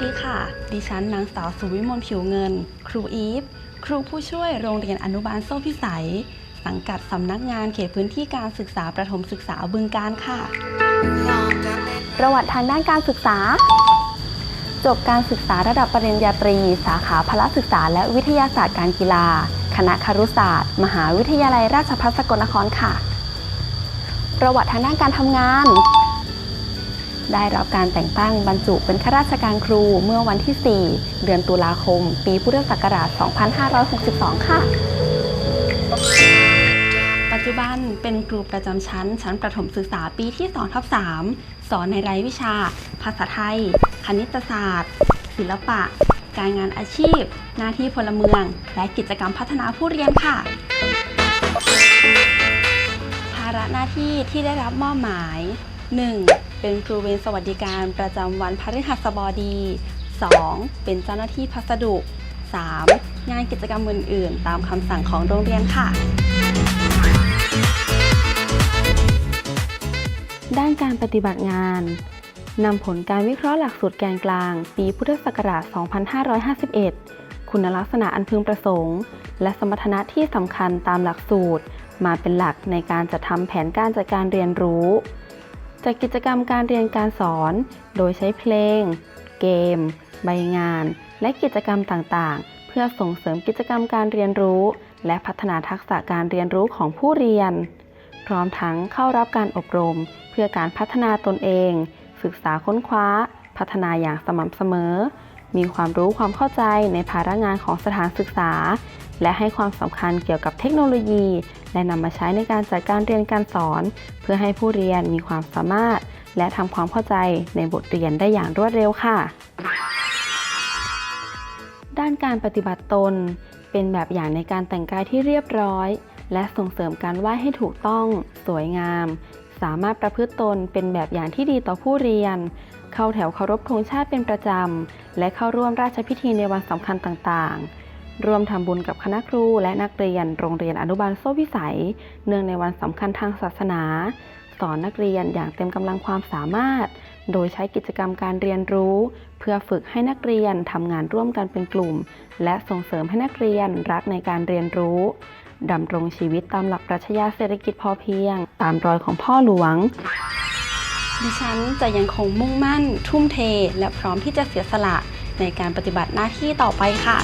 วัสดีค่ะ ดิฉันนางสาวสุวิมลผิวเงิน ครูอีฟ ครูผู้ช่วยโรงเรียนอนุบาลโซ่พิสัย สังกัดสำนักงานเขตพื้นที่การศึกษาประถมศึกษาบึงการค่ะ ประวัติทางด้านการศึกษา จบการศึกษาระดับปริญญาตรี สาขาพละศึกษาและวิทยาศาสตร์การกีฬา คณะครุศาสตร์ มหาวิทยาลัยราชภัฏสกลนครค่ะ ประวัติทางด้านการทำงาน ได้รับการแต่งตั้งบรรจุเป็นข้าราชการครูเมื่อวันที่ 4 เดือนตุลาคม ปีพุทธศักราช 2562 ค่ะ ปัจจุบันเป็นครูประจำชั้น ชั้นประถมศึกษาปีที่2ทับ3สอนในรายวิชา ภาษาไทย คณิตศาสตร์ ศิลปะ การงานอาชีพ หน้าที่พลเมือง และกิจกรรมพัฒนาผู้เรียนค่ะภาระหน้าที่ที่ได้รับมอบหมาย 1. เป็นครูเวรสวัสดิการประจำวันพฤหัสบดี 2. เป็นเจ้าหน้าที่พัสดุ 3. งานกิจกรรมอื่น ๆ ตามคำสั่งของโรงเรียนค่ะ ด้านการปฏิบัติงานนำผลการวิเคราะห์หลักสูตรแกนกลาง ปีพุทธศักราช 2551 คุณลักษณะอันพึงประสงค์ และสมรรถนะที่สำคัญตามหลักสูตร มาเป็นหลักในการจัดทำแผนการจัดการเรียนรู้ จัดกิจกรรมการเรียนการสอน โดยใช้เพลง เกม ใบงาน และกิจกรรมต่างๆ เพื่อส่งเสริมกิจกรรมการเรียนรู้ และพัฒนาทักษะการเรียนรู้ของผู้เรียน พร้อมทั้งเข้ารับการอบรม เพื่อการพัฒนาตนเอง ศึกษาค้นคว้า พัฒนาอย่างสม่ำเสมอ มีความรู้ความเข้าใจในภาระงานของสถานศึกษา และให้ความสำคัญเกี่ยวกับเทคโนโลยี และนำมาใช้ในการจัดการเรียนการสอน เพื่อให้ผู้เรียนมีความสามารถ และทำความเข้าใจในบทเรียนได้อย่างรวดเร็วค่ะ ด้านการปฏิบัติตน เป็นแบบอย่างในการแต่งกายที่เรียบร้อย และส่งเสริมการไหว้ให้ถูกต้อง สวยงาม สามารถประพฤติตนเป็นแบบอย่างที่ดีต่อผู้เรียน เข้าแถวเคารพธงชาติเป็นประจำ และเข้าร่วมราชพิธีในวันสำคัญต่างๆ ร่วมทำบุญกับคณะครูและนักเรียนโรงเรียนอนุบาลโซ่พิสัย เนื่องในวันสำคัญทางศาสนา สอนนักเรียนอย่างเต็มกำลังความสามารถ โดยใช้กิจกรรมการเรียนรู้ เพื่อฝึกให้นักเรียนทำงานร่วมกันเป็นกลุ่ม และส่งเสริมให้นักเรียนรักในการเรียนรู้ดำรงชีวิตตามหลักปรัชญาเศรษฐกิจพอเพียง ตามรอยของพ่อหลวง ดิฉันจะยังคงมุ่งมั่น ทุ่มเท และพร้อมที่จะเสียสละในการปฏิบัติหน้าที่ต่อไปค่ะ